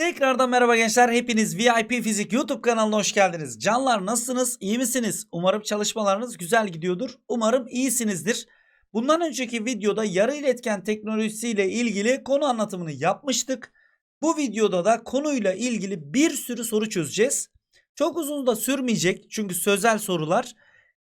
Tekrardan merhaba gençler. Hepiniz VIP Fizik YouTube kanalına hoş geldiniz. Canlar nasılsınız? İyi misiniz? Umarım çalışmalarınız güzel gidiyordur. Umarım iyisinizdir. Bundan önceki videoda yarı iletken teknolojisiyle ilgili konu anlatımını yapmıştık. Bu videoda da konuyla ilgili bir sürü soru çözeceğiz. Çok uzun da sürmeyecek çünkü sözel sorular.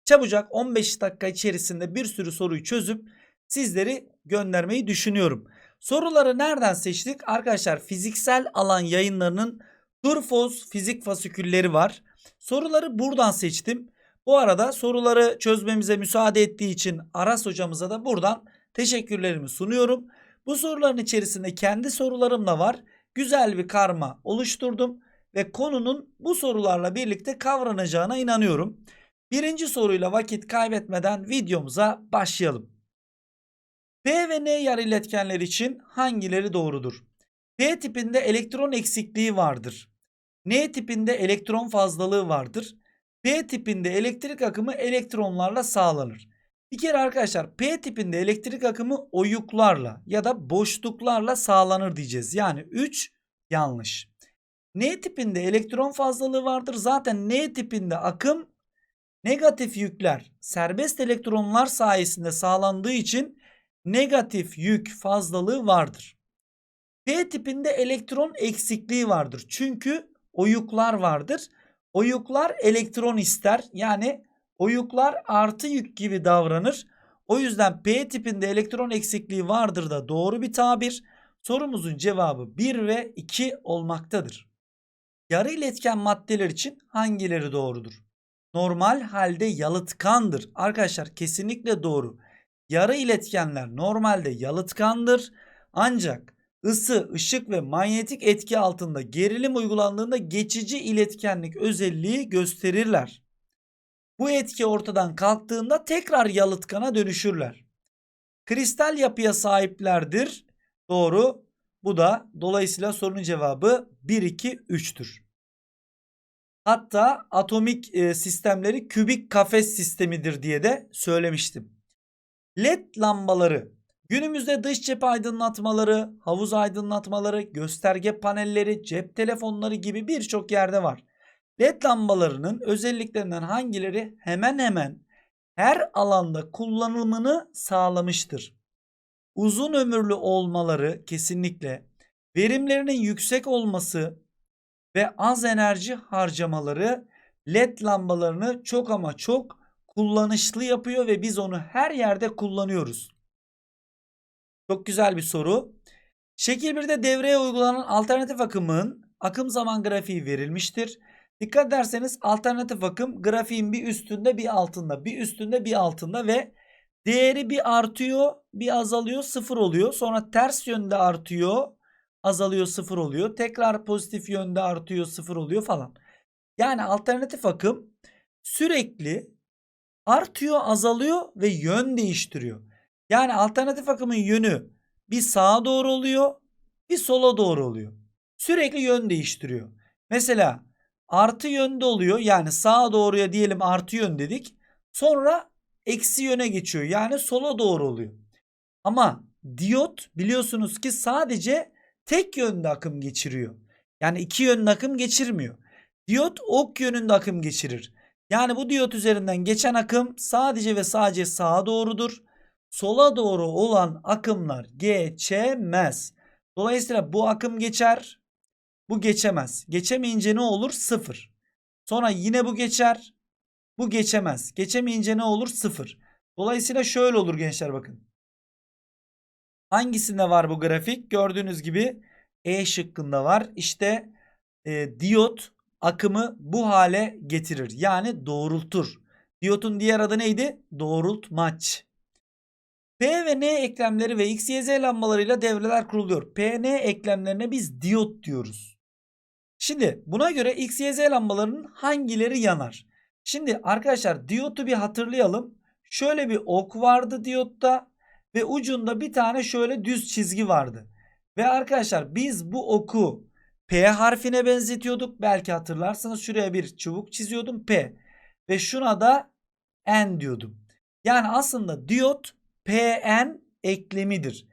Çabucak 15 dakika içerisinde bir sürü soruyu çözüp sizleri göndermeyi düşünüyorum. Soruları nereden seçtik? Arkadaşlar fiziksel alan yayınlarının Turfos fizik fasikülleri var. Soruları buradan seçtim. Bu arada soruları çözmemize müsaade ettiği için Aras hocamıza da buradan teşekkürlerimi sunuyorum. Bu soruların içerisinde kendi sorularım da var. Güzel bir karma oluşturdum ve konunun bu sorularla birlikte kavranacağına inanıyorum. Birinci soruyla vakit kaybetmeden videomuza başlayalım. P ve N yarı iletkenler için hangileri doğrudur? P tipinde elektron eksikliği vardır. N tipinde elektron fazlalığı vardır. P tipinde elektrik akımı elektronlarla sağlanır. Bir kere arkadaşlar P tipinde elektrik akımı oyuklarla ya da boşluklarla sağlanır diyeceğiz. Yani 3 yanlış. N tipinde elektron fazlalığı vardır. Zaten N tipinde akım negatif yükler serbest elektronlar sayesinde sağlandığı için negatif yük fazlalığı vardır. P tipinde elektron eksikliği vardır. Çünkü oyuklar vardır. Oyuklar elektron ister. Yani oyuklar artı yük gibi davranır. O yüzden P tipinde elektron eksikliği vardır da doğru bir tabir. Sorumuzun cevabı 1 ve 2 olmaktadır. Yarı iletken maddeler için hangileri doğrudur? Normal halde yalıtkandır. Arkadaşlar kesinlikle doğru. Yarı iletkenler normalde yalıtkandır. Ancak ısı, ışık ve manyetik etki altında gerilim uygulandığında geçici iletkenlik özelliği gösterirler. Bu etki ortadan kalktığında tekrar yalıtkana dönüşürler. Kristal yapıya sahiplerdir. Doğru. Bu da dolayısıyla sorunun cevabı 1 2 3'tür. Hatta atomik e, sistemleri kübik kafes sistemidir diye de söylemiştim. LED lambaları günümüzde dış cephe aydınlatmaları, havuz aydınlatmaları, gösterge panelleri, cep telefonları gibi birçok yerde var. LED lambalarının özelliklerinden hangileri hemen hemen her alanda kullanımını sağlamıştır. Uzun ömürlü olmaları kesinlikle, verimlerinin yüksek olması ve az enerji harcamaları LED lambalarını çok ama çok kullanışlı yapıyor ve biz onu her yerde kullanıyoruz. Çok güzel bir soru. Şekil 1'de devreye uygulanan alternatif akımın akım zaman grafiği verilmiştir. Dikkat ederseniz alternatif akım grafiğin bir üstünde bir altında, bir üstünde bir altında ve değeri bir artıyor, bir azalıyor, sıfır oluyor. Sonra ters yönde artıyor, azalıyor, sıfır oluyor. Tekrar pozitif yönde artıyor, sıfır oluyor falan. Yani alternatif akım sürekli artıyor, azalıyor ve yön değiştiriyor. Yani alternatif akımın yönü bir sağa doğru oluyor, bir sola doğru oluyor. Sürekli yön değiştiriyor. Mesela artı yönde oluyor. Yani sağa doğruya diyelim artı yön dedik. Sonra eksi yöne geçiyor. Yani sola doğru oluyor. Ama diyot biliyorsunuz ki sadece tek yönde akım geçiriyor. Yani iki yönde akım geçirmiyor. Diyot ok yönünde akım geçirir. Yani bu diyot üzerinden geçen akım sadece ve sadece sağa doğrudur. Sola doğru olan akımlar geçemez. Dolayısıyla bu akım geçer. Bu geçemez. Geçemeyince ne olur? Sıfır. Sonra yine bu geçer. Bu geçemez. Geçemeyince ne olur? Sıfır. Dolayısıyla şöyle olur gençler bakın. Hangisinde var bu grafik? Gördüğünüz gibi E şıkkında var. İşte e, diyot akımı bu hale getirir. Yani doğrultur. Diyotun diğer adı neydi? Doğrultmaç. P ve N eklemleri ve X, Y, Z lambalarıyla devreler kuruluyor. P, N eklemlerine biz diyot diyoruz. Şimdi buna göre X, Y, Z lambalarının hangileri yanar? Şimdi arkadaşlar diyotu bir hatırlayalım. Şöyle bir ok vardı diyotta ve ucunda bir tane şöyle düz çizgi vardı. Ve arkadaşlar biz bu oku P harfine benzetiyorduk. Belki hatırlarsınız şuraya bir çubuk çiziyordum P. Ve şuna da N diyordum. Yani aslında diyot PN eklemidir.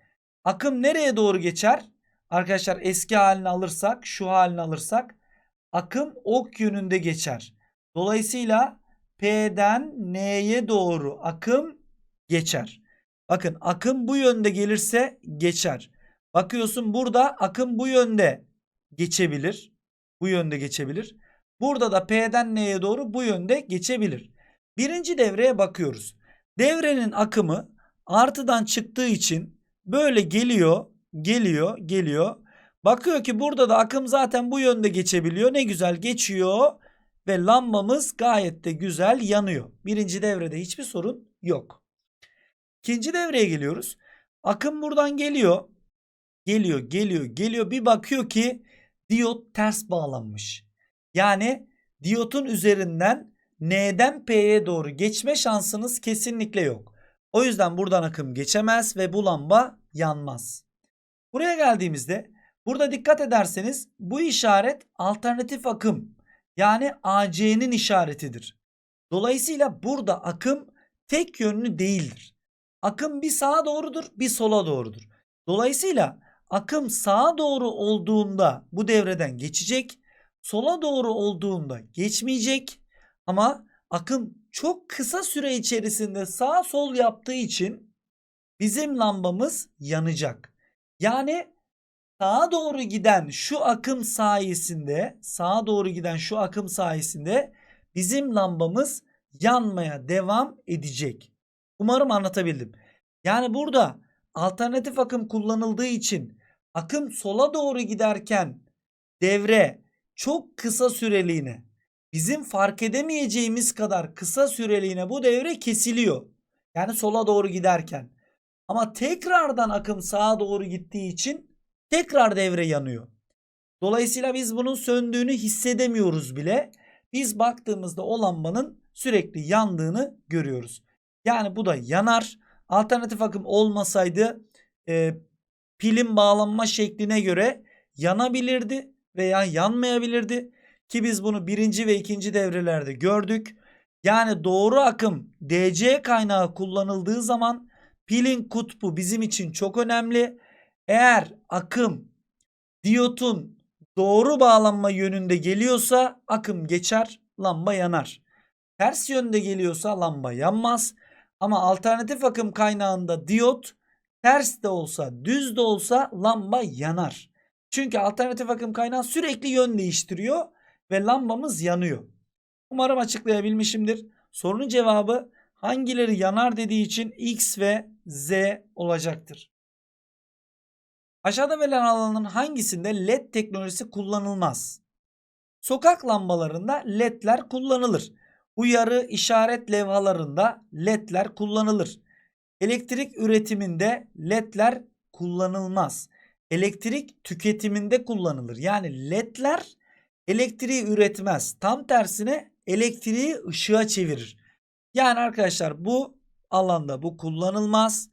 Akım nereye doğru geçer? arkadaşlar eski halini alırsak şu halini alırsak akım ok yönünde geçer. Dolayısıyla P'den N'ye doğru akım geçer. Bakın akım bu yönde gelirse geçer. Bakıyorsun burada akım bu yönde geçebilir. Bu yönde geçebilir. Burada da P'den N'ye doğru bu yönde geçebilir. Birinci devreye bakıyoruz. Devrenin akımı artıdan çıktığı için böyle geliyor, geliyor, geliyor. Bakıyor ki burada da akım zaten bu yönde geçebiliyor. Ne güzel geçiyor ve lambamız gayet de güzel yanıyor. Birinci devrede hiçbir sorun yok. İkinci devreye geliyoruz. Akım buradan geliyor. Geliyor, geliyor, geliyor. Bir bakıyor ki diyot ters bağlanmış. Yani diyotun üzerinden N'den P'ye doğru geçme şansınız kesinlikle yok. O yüzden buradan akım geçemez ve bu lamba yanmaz. Buraya geldiğimizde burada dikkat ederseniz bu işaret alternatif akım yani AC'nin işaretidir. Dolayısıyla burada akım tek yönlü değildir. Akım bir sağa doğrudur bir sola doğrudur. Dolayısıyla akım sağa doğru olduğunda bu devreden geçecek. Sola doğru olduğunda geçmeyecek. Ama akım çok kısa süre içerisinde sağ sol yaptığı için bizim lambamız yanacak. Yani sağa doğru giden şu akım sayesinde, sağa doğru giden şu akım sayesinde bizim lambamız yanmaya devam edecek. Umarım anlatabildim. Yani burada alternatif akım kullanıldığı için akım sola doğru giderken devre çok kısa süreliğine bizim fark edemeyeceğimiz kadar kısa süreliğine bu devre kesiliyor. Yani sola doğru giderken. Ama tekrardan akım sağa doğru gittiği için tekrar devre yanıyor. Dolayısıyla biz bunun söndüğünü hissedemiyoruz bile. Biz baktığımızda o lambanın sürekli yandığını görüyoruz. Yani bu da yanar. Alternatif akım olmasaydı e, pilin bağlanma şekline göre yanabilirdi veya yanmayabilirdi. Ki biz bunu birinci ve ikinci devrelerde gördük. Yani doğru akım DC kaynağı kullanıldığı zaman pilin kutbu bizim için çok önemli. Eğer akım diyotun doğru bağlanma yönünde geliyorsa akım geçer, lamba yanar. Ters yönde geliyorsa lamba yanmaz. Ama alternatif akım kaynağında diyot ters de olsa düz de olsa lamba yanar. Çünkü alternatif akım kaynağı sürekli yön değiştiriyor ve lambamız yanıyor. Umarım açıklayabilmişimdir. Sorunun cevabı hangileri yanar dediği için X ve Z olacaktır. Aşağıda verilen alanın hangisinde LED teknolojisi kullanılmaz? Sokak lambalarında LED'ler kullanılır. Uyarı işaret levhalarında LED'ler kullanılır. Elektrik üretiminde LED'ler kullanılmaz. Elektrik tüketiminde kullanılır. Yani LED'ler elektriği üretmez. Tam tersine elektriği ışığa çevirir. Yani arkadaşlar bu alanda bu kullanılmaz.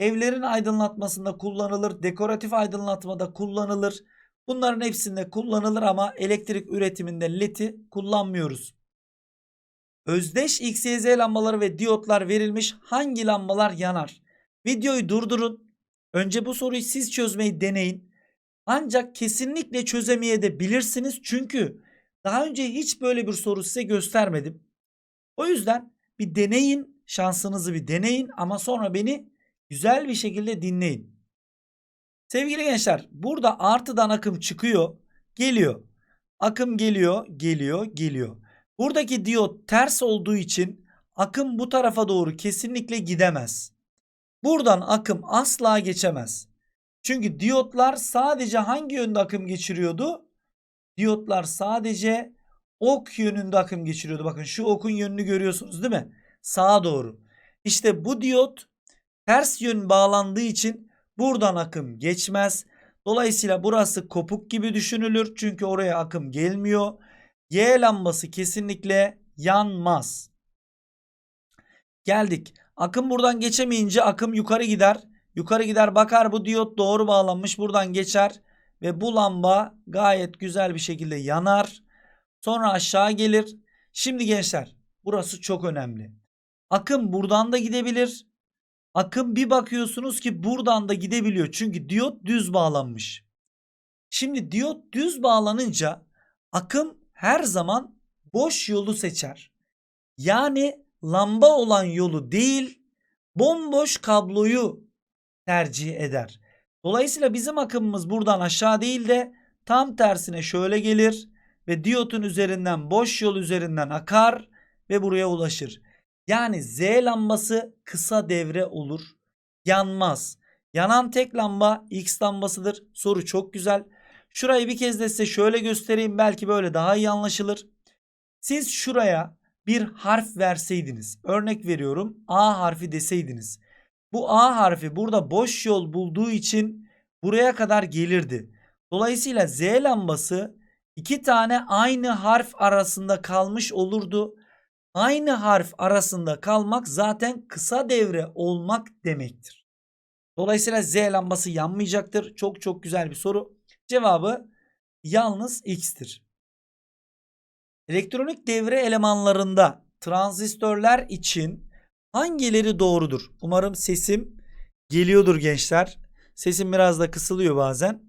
Evlerin aydınlatmasında kullanılır. Dekoratif aydınlatmada kullanılır. Bunların hepsinde kullanılır ama elektrik üretiminde LED'i kullanmıyoruz. Özdeş XYZ lambaları ve diyotlar verilmiş hangi lambalar yanar? Videoyu durdurun. Önce bu soruyu siz çözmeyi deneyin. Ancak kesinlikle çözemeyebilirsiniz çünkü daha önce hiç böyle bir soru size göstermedim. O yüzden bir deneyin, şansınızı bir deneyin ama sonra beni güzel bir şekilde dinleyin. Sevgili gençler, burada artıdan akım çıkıyor, geliyor. Akım geliyor, geliyor, geliyor. Buradaki diyot ters olduğu için akım bu tarafa doğru kesinlikle gidemez. Buradan akım asla geçemez. Çünkü diyotlar sadece hangi yönde akım geçiriyordu? Diyotlar sadece ok yönünde akım geçiriyordu. Bakın şu okun yönünü görüyorsunuz değil mi? Sağa doğru. İşte bu diyot ters yön bağlandığı için buradan akım geçmez. Dolayısıyla burası kopuk gibi düşünülür. Çünkü oraya akım gelmiyor. Y lambası kesinlikle yanmaz. Geldik. Akım buradan geçemeyince akım yukarı gider. Yukarı gider bakar bu diyot doğru bağlanmış buradan geçer. Ve bu lamba gayet güzel bir şekilde yanar. Sonra aşağı gelir. Şimdi gençler burası çok önemli. Akım buradan da gidebilir. Akım bir bakıyorsunuz ki buradan da gidebiliyor. Çünkü diyot düz bağlanmış. Şimdi diyot düz bağlanınca akım her zaman boş yolu seçer. Yani lamba olan yolu değil, bomboş kabloyu tercih eder. Dolayısıyla bizim akımımız buradan aşağı değil de tam tersine şöyle gelir ve diyotun üzerinden boş yol üzerinden akar ve buraya ulaşır. Yani Z lambası kısa devre olur. Yanmaz. Yanan tek lamba X lambasıdır. Soru çok güzel. Şurayı bir kez de size şöyle göstereyim. Belki böyle daha iyi anlaşılır. Siz şuraya bir harf verseydiniz. Örnek veriyorum A harfi deseydiniz. Bu A harfi burada boş yol bulduğu için buraya kadar gelirdi. Dolayısıyla Z lambası iki tane aynı harf arasında kalmış olurdu. Aynı harf arasında kalmak zaten kısa devre olmak demektir. Dolayısıyla Z lambası yanmayacaktır. Çok çok güzel bir soru. Cevabı yalnız X'tir. Elektronik devre elemanlarında transistörler için hangileri doğrudur? Umarım sesim geliyordur gençler. Sesim biraz da kısılıyor bazen.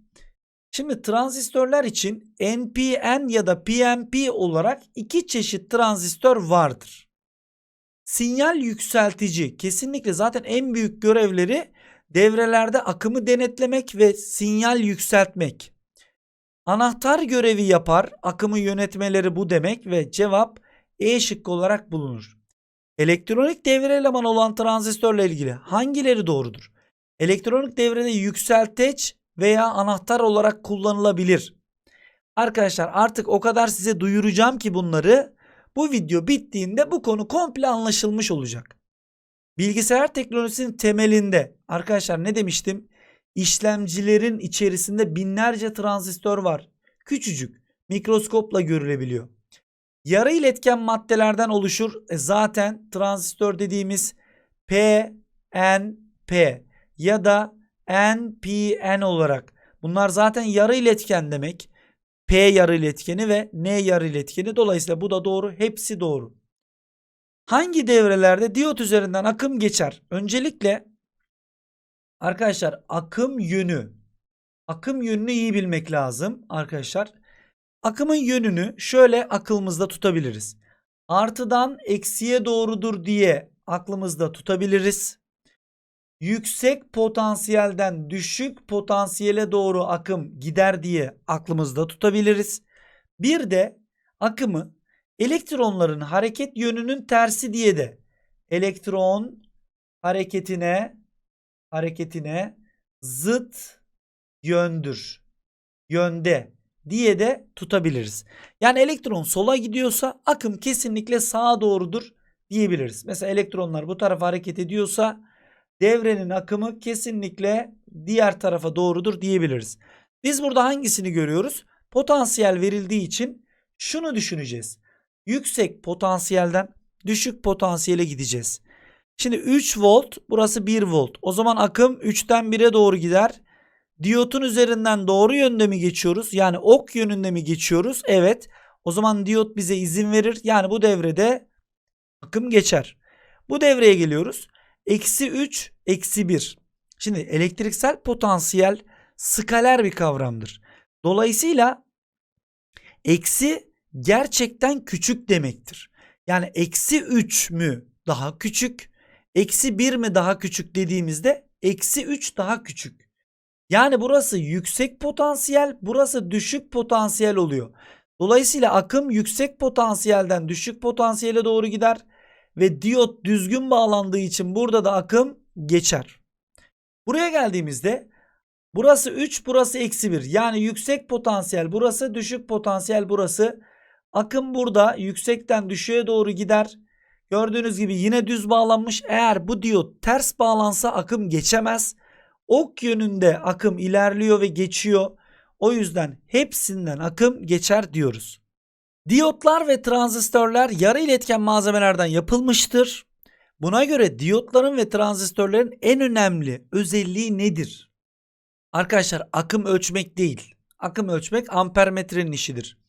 Şimdi transistörler için NPN ya da PNP olarak iki çeşit transistör vardır. Sinyal yükseltici kesinlikle zaten en büyük görevleri devrelerde akımı denetlemek ve sinyal yükseltmek. Anahtar görevi yapar, akımı yönetmeleri bu demek ve cevap E şıkkı olarak bulunur. Elektronik devre elemanı olan transistörle ilgili hangileri doğrudur? Elektronik devrede yükselteç veya anahtar olarak kullanılabilir. Arkadaşlar artık o kadar size duyuracağım ki bunları bu video bittiğinde bu konu komple anlaşılmış olacak. Bilgisayar teknolojisinin temelinde arkadaşlar ne demiştim? İşlemcilerin içerisinde binlerce transistör var. Küçücük, mikroskopla görülebiliyor. Yarı iletken maddelerden oluşur. E zaten transistör dediğimiz P, N, P ya da NPN olarak. Bunlar zaten yarı iletken demek. P yarı iletkeni ve N yarı iletkeni. Dolayısıyla bu da doğru. Hepsi doğru. Hangi devrelerde diyot üzerinden akım geçer? Öncelikle arkadaşlar akım yönü. Akım yönünü iyi bilmek lazım arkadaşlar. Akımın yönünü şöyle aklımızda tutabiliriz. Artıdan eksiye doğrudur diye aklımızda tutabiliriz. Yüksek potansiyelden düşük potansiyele doğru akım gider diye aklımızda tutabiliriz. Bir de akımı elektronların hareket yönünün tersi diye de elektron hareketine hareketine zıt yöndür. Yönde diye de tutabiliriz. Yani elektron sola gidiyorsa akım kesinlikle sağa doğrudur diyebiliriz. Mesela elektronlar bu tarafa hareket ediyorsa devrenin akımı kesinlikle diğer tarafa doğrudur diyebiliriz. Biz burada hangisini görüyoruz? Potansiyel verildiği için şunu düşüneceğiz. Yüksek potansiyelden düşük potansiyele gideceğiz. Şimdi 3 volt burası 1 volt. O zaman akım 3'ten 1'e doğru gider. Diyotun üzerinden doğru yönde mi geçiyoruz? Yani ok yönünde mi geçiyoruz? Evet. O zaman diyot bize izin verir. Yani bu devrede akım geçer. Bu devreye geliyoruz. Eksi 3, eksi 1. Şimdi elektriksel potansiyel skaler bir kavramdır. Dolayısıyla eksi gerçekten küçük demektir. Yani eksi 3 mü daha küçük, eksi 1 mi daha küçük dediğimizde eksi 3 daha küçük. Yani burası yüksek potansiyel, burası düşük potansiyel oluyor. Dolayısıyla akım yüksek potansiyelden düşük potansiyele doğru gider ve diyot düzgün bağlandığı için burada da akım geçer. Buraya geldiğimizde burası 3 burası eksi 1 yani yüksek potansiyel burası düşük potansiyel burası. Akım burada yüksekten düşüğe doğru gider. Gördüğünüz gibi yine düz bağlanmış. Eğer bu diyot ters bağlansa akım geçemez. Ok yönünde akım ilerliyor ve geçiyor. O yüzden hepsinden akım geçer diyoruz. Diyotlar ve transistörler yarı iletken malzemelerden yapılmıştır. Buna göre diyotların ve transistörlerin en önemli özelliği nedir? Arkadaşlar akım ölçmek değil. Akım ölçmek ampermetrenin işidir.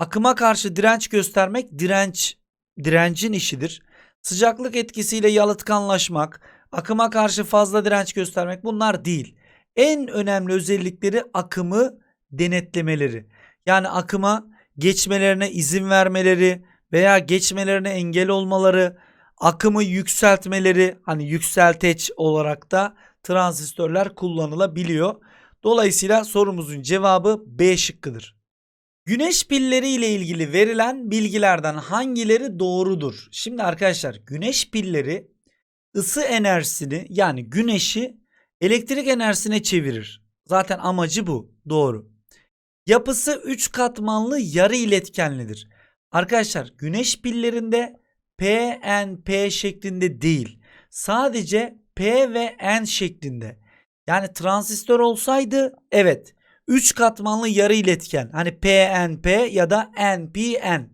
Akıma karşı direnç göstermek direnç direncin işidir. Sıcaklık etkisiyle yalıtkanlaşmak, akıma karşı fazla direnç göstermek bunlar değil. En önemli özellikleri akımı denetlemeleri. Yani akıma geçmelerine izin vermeleri veya geçmelerine engel olmaları, akımı yükseltmeleri hani yükselteç olarak da transistörler kullanılabiliyor. Dolayısıyla sorumuzun cevabı B şıkkıdır. Güneş pilleri ile ilgili verilen bilgilerden hangileri doğrudur? Şimdi arkadaşlar güneş pilleri ısı enerjisini yani güneşi elektrik enerjisine çevirir. Zaten amacı bu. Doğru. Yapısı 3 katmanlı yarı iletkenlidir. Arkadaşlar güneş pillerinde PNP şeklinde değil. Sadece P ve N şeklinde. Yani transistör olsaydı evet 3 katmanlı yarı iletken. Hani PNP ya da NPN.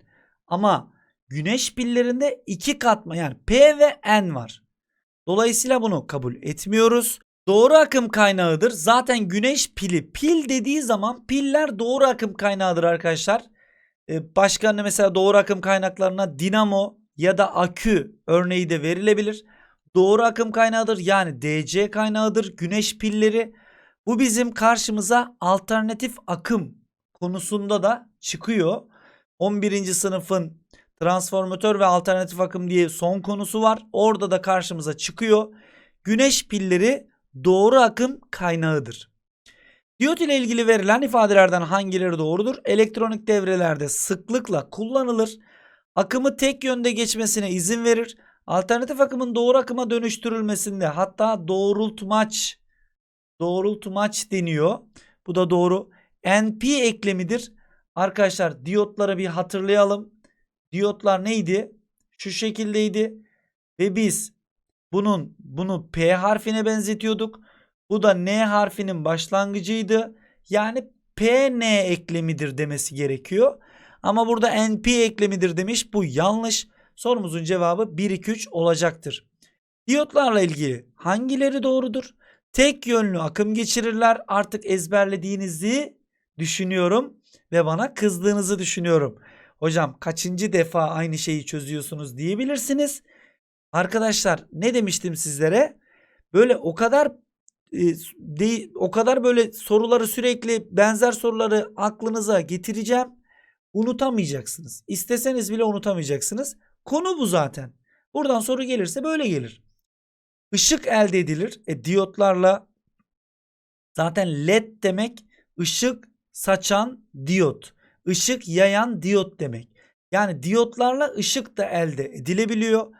Ama güneş pillerinde 2 katman yani P ve N var. Dolayısıyla bunu kabul etmiyoruz. Doğru akım kaynağıdır. Zaten güneş pili pil dediği zaman piller doğru akım kaynağıdır arkadaşlar. Ee, başka mesela doğru akım kaynaklarına dinamo ya da akü örneği de verilebilir. Doğru akım kaynağıdır yani DC kaynağıdır güneş pilleri. Bu bizim karşımıza alternatif akım konusunda da çıkıyor. 11. sınıfın transformatör ve alternatif akım diye son konusu var. Orada da karşımıza çıkıyor. Güneş pilleri doğru akım kaynağıdır. Diyot ile ilgili verilen ifadelerden hangileri doğrudur? Elektronik devrelerde sıklıkla kullanılır. Akımı tek yönde geçmesine izin verir. Alternatif akımın doğru akıma dönüştürülmesinde hatta doğrultmaç doğrultmaç deniyor. Bu da doğru. NP eklemidir. Arkadaşlar diyotları bir hatırlayalım. Diyotlar neydi? Şu şekildeydi. Ve biz bunun bunu P harfine benzetiyorduk. Bu da N harfinin başlangıcıydı. Yani PN eklemidir demesi gerekiyor. Ama burada NP eklemidir demiş. Bu yanlış. Sorumuzun cevabı 1 2 3 olacaktır. Diyotlarla ilgili hangileri doğrudur? Tek yönlü akım geçirirler. Artık ezberlediğinizi düşünüyorum ve bana kızdığınızı düşünüyorum. Hocam kaçıncı defa aynı şeyi çözüyorsunuz diyebilirsiniz. Arkadaşlar ne demiştim sizlere? Böyle o kadar e, o kadar böyle soruları sürekli benzer soruları aklınıza getireceğim. Unutamayacaksınız. İsteseniz bile unutamayacaksınız. Konu bu zaten. Buradan soru gelirse böyle gelir. Işık elde edilir. E, diyotlarla zaten led demek ışık saçan diyot. Işık yayan diyot demek. Yani diyotlarla ışık da elde edilebiliyor.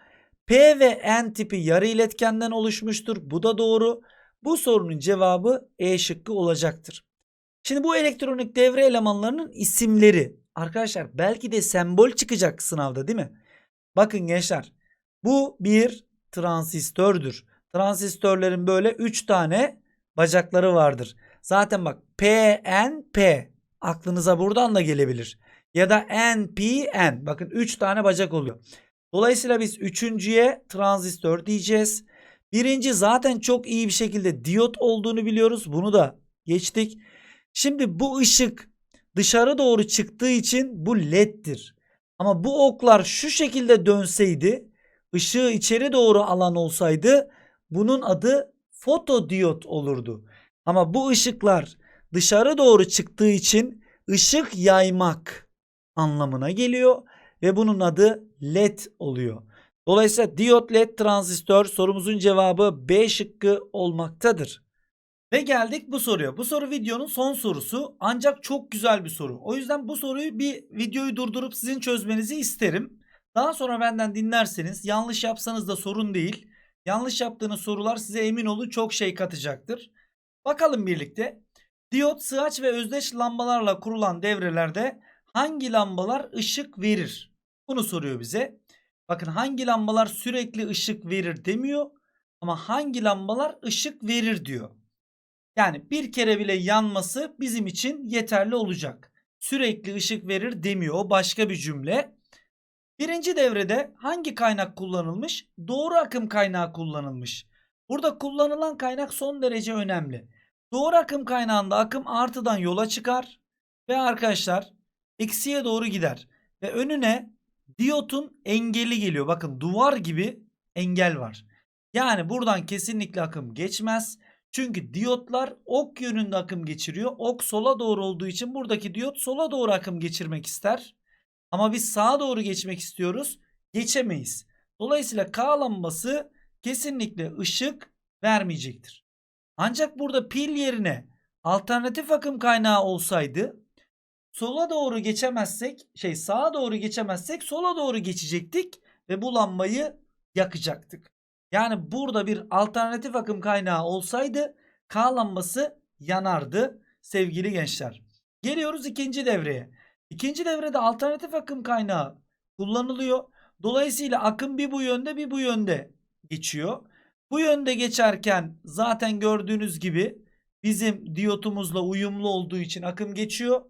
P ve N tipi yarı iletkenden oluşmuştur. Bu da doğru. Bu sorunun cevabı E şıkkı olacaktır. Şimdi bu elektronik devre elemanlarının isimleri. Arkadaşlar belki de sembol çıkacak sınavda değil mi? Bakın gençler bu bir transistördür. Transistörlerin böyle 3 tane bacakları vardır. Zaten bak PNP aklınıza buradan da gelebilir. Ya da NPN bakın 3 tane bacak oluyor. Dolayısıyla biz üçüncüye transistör diyeceğiz. Birinci zaten çok iyi bir şekilde diyot olduğunu biliyoruz. Bunu da geçtik. Şimdi bu ışık dışarı doğru çıktığı için bu leddir. Ama bu oklar şu şekilde dönseydi, ışığı içeri doğru alan olsaydı bunun adı fotodiyot olurdu. Ama bu ışıklar dışarı doğru çıktığı için ışık yaymak anlamına geliyor ve bunun adı led oluyor. Dolayısıyla diyot led transistör sorumuzun cevabı B şıkkı olmaktadır. Ve geldik bu soruya. Bu soru videonun son sorusu ancak çok güzel bir soru. O yüzden bu soruyu bir videoyu durdurup sizin çözmenizi isterim. Daha sonra benden dinlerseniz yanlış yapsanız da sorun değil. Yanlış yaptığınız sorular size emin olun çok şey katacaktır. Bakalım birlikte. Diyot, sığaç ve özdeş lambalarla kurulan devrelerde hangi lambalar ışık verir? Bunu soruyor bize. Bakın hangi lambalar sürekli ışık verir demiyor ama hangi lambalar ışık verir diyor. Yani bir kere bile yanması bizim için yeterli olacak. Sürekli ışık verir demiyor. O başka bir cümle. Birinci devrede hangi kaynak kullanılmış? Doğru akım kaynağı kullanılmış. Burada kullanılan kaynak son derece önemli. Doğru akım kaynağında akım artıdan yola çıkar ve arkadaşlar eksiye doğru gider. Ve önüne diyotun engeli geliyor. Bakın duvar gibi engel var. Yani buradan kesinlikle akım geçmez. Çünkü diyotlar ok yönünde akım geçiriyor. Ok sola doğru olduğu için buradaki diyot sola doğru akım geçirmek ister. Ama biz sağa doğru geçmek istiyoruz. Geçemeyiz. Dolayısıyla K lambası kesinlikle ışık vermeyecektir. Ancak burada pil yerine alternatif akım kaynağı olsaydı sola doğru geçemezsek şey sağa doğru geçemezsek sola doğru geçecektik ve bu lambayı yakacaktık. Yani burada bir alternatif akım kaynağı olsaydı K lambası yanardı sevgili gençler. Geliyoruz ikinci devreye. İkinci devrede alternatif akım kaynağı kullanılıyor. Dolayısıyla akım bir bu yönde bir bu yönde geçiyor. Bu yönde geçerken zaten gördüğünüz gibi bizim diyotumuzla uyumlu olduğu için akım geçiyor.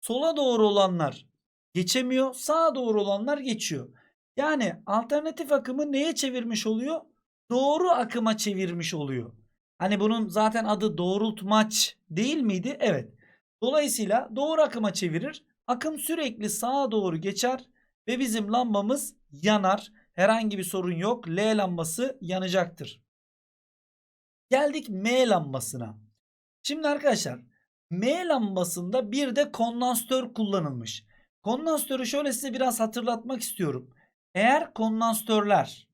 Sola doğru olanlar geçemiyor. Sağa doğru olanlar geçiyor. Yani alternatif akımı neye çevirmiş oluyor? Doğru akıma çevirmiş oluyor. Hani bunun zaten adı doğrultmaç değil miydi? Evet. Dolayısıyla doğru akıma çevirir. Akım sürekli sağa doğru geçer ve bizim lambamız yanar. Herhangi bir sorun yok. L lambası yanacaktır. Geldik M lambasına. Şimdi arkadaşlar M lambasında bir de kondansatör kullanılmış. Kondansatörü şöyle size biraz hatırlatmak istiyorum. Eğer kondansatörler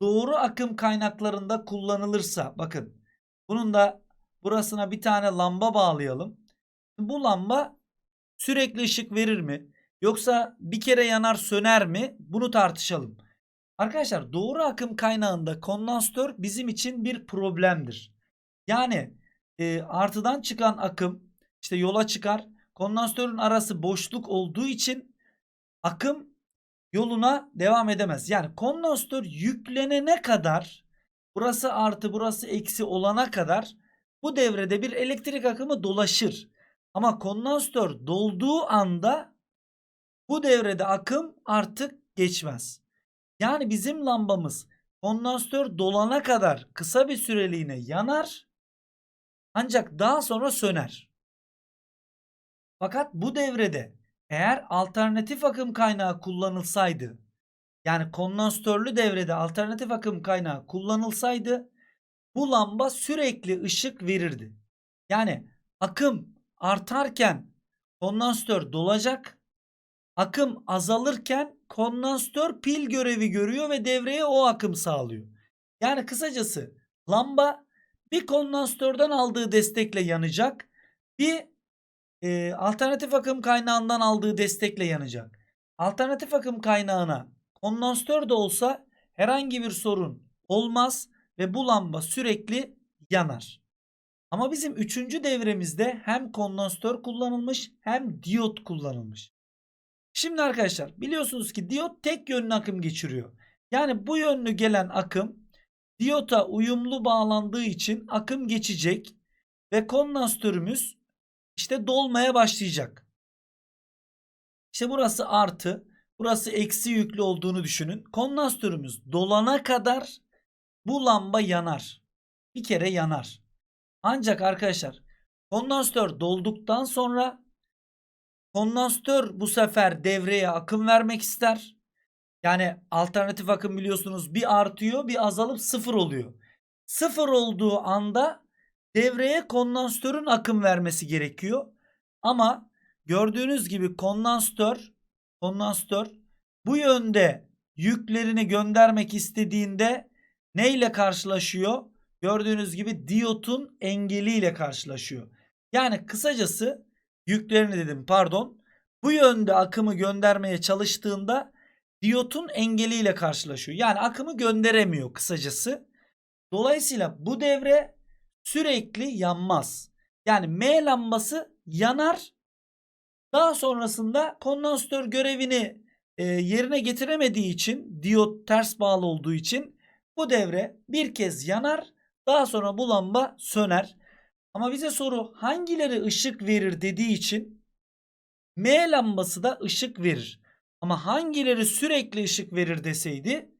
doğru akım kaynaklarında kullanılırsa bakın bunun da burasına bir tane lamba bağlayalım. Bu lamba sürekli ışık verir mi? Yoksa bir kere yanar söner mi? Bunu tartışalım. Arkadaşlar doğru akım kaynağında kondansatör bizim için bir problemdir. Yani e, artıdan çıkan akım işte yola çıkar. Kondansatörün arası boşluk olduğu için akım yoluna devam edemez. Yani kondansatör yüklenene kadar burası artı burası eksi olana kadar bu devrede bir elektrik akımı dolaşır. Ama kondansatör dolduğu anda bu devrede akım artık geçmez. Yani bizim lambamız kondansatör dolana kadar kısa bir süreliğine yanar ancak daha sonra söner. Fakat bu devrede eğer alternatif akım kaynağı kullanılsaydı yani kondansatörlü devrede alternatif akım kaynağı kullanılsaydı bu lamba sürekli ışık verirdi. Yani akım artarken kondansatör dolacak. Akım azalırken kondansatör pil görevi görüyor ve devreye o akım sağlıyor. Yani kısacası lamba bir kondansatörden aldığı destekle yanacak. Bir e, alternatif akım kaynağından aldığı destekle yanacak. Alternatif akım kaynağına kondansatör de olsa herhangi bir sorun olmaz ve bu lamba sürekli yanar. Ama bizim üçüncü devremizde hem kondansatör kullanılmış hem diyot kullanılmış. Şimdi arkadaşlar biliyorsunuz ki diyot tek yönlü akım geçiriyor. Yani bu yönlü gelen akım diyota uyumlu bağlandığı için akım geçecek ve kondansatörümüz işte dolmaya başlayacak. İşte burası artı, burası eksi yüklü olduğunu düşünün. Kondansatörümüz dolana kadar bu lamba yanar. Bir kere yanar. Ancak arkadaşlar kondansatör dolduktan sonra kondansatör bu sefer devreye akım vermek ister. Yani alternatif akım biliyorsunuz bir artıyor bir azalıp sıfır oluyor. Sıfır olduğu anda devreye kondansatörün akım vermesi gerekiyor. Ama gördüğünüz gibi kondansatör kondansatör bu yönde yüklerini göndermek istediğinde neyle karşılaşıyor? Gördüğünüz gibi diyotun engeliyle karşılaşıyor. Yani kısacası yüklerini dedim pardon. Bu yönde akımı göndermeye çalıştığında diyotun engeliyle karşılaşıyor. Yani akımı gönderemiyor kısacası. Dolayısıyla bu devre sürekli yanmaz. Yani M lambası yanar. Daha sonrasında kondansatör görevini e, yerine getiremediği için diyot ters bağlı olduğu için bu devre bir kez yanar. Daha sonra bu lamba söner. Ama bize soru hangileri ışık verir dediği için M lambası da ışık verir. Ama hangileri sürekli ışık verir deseydi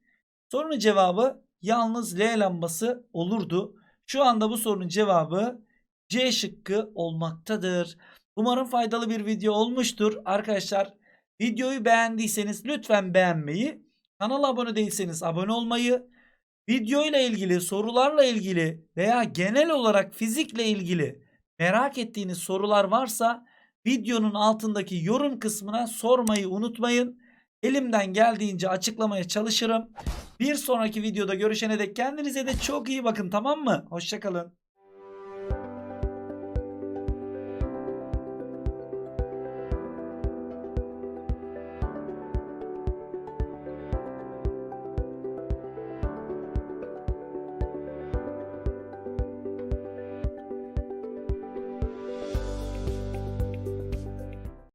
sorunun cevabı yalnız L lambası olurdu. Şu anda bu sorunun cevabı C şıkkı olmaktadır. Umarım faydalı bir video olmuştur. Arkadaşlar videoyu beğendiyseniz lütfen beğenmeyi, kanala abone değilseniz abone olmayı video ile ilgili, sorularla ilgili veya genel olarak fizikle ilgili merak ettiğiniz sorular varsa videonun altındaki yorum kısmına sormayı unutmayın. Elimden geldiğince açıklamaya çalışırım. Bir sonraki videoda görüşene dek kendinize de çok iyi bakın tamam mı? Hoşçakalın.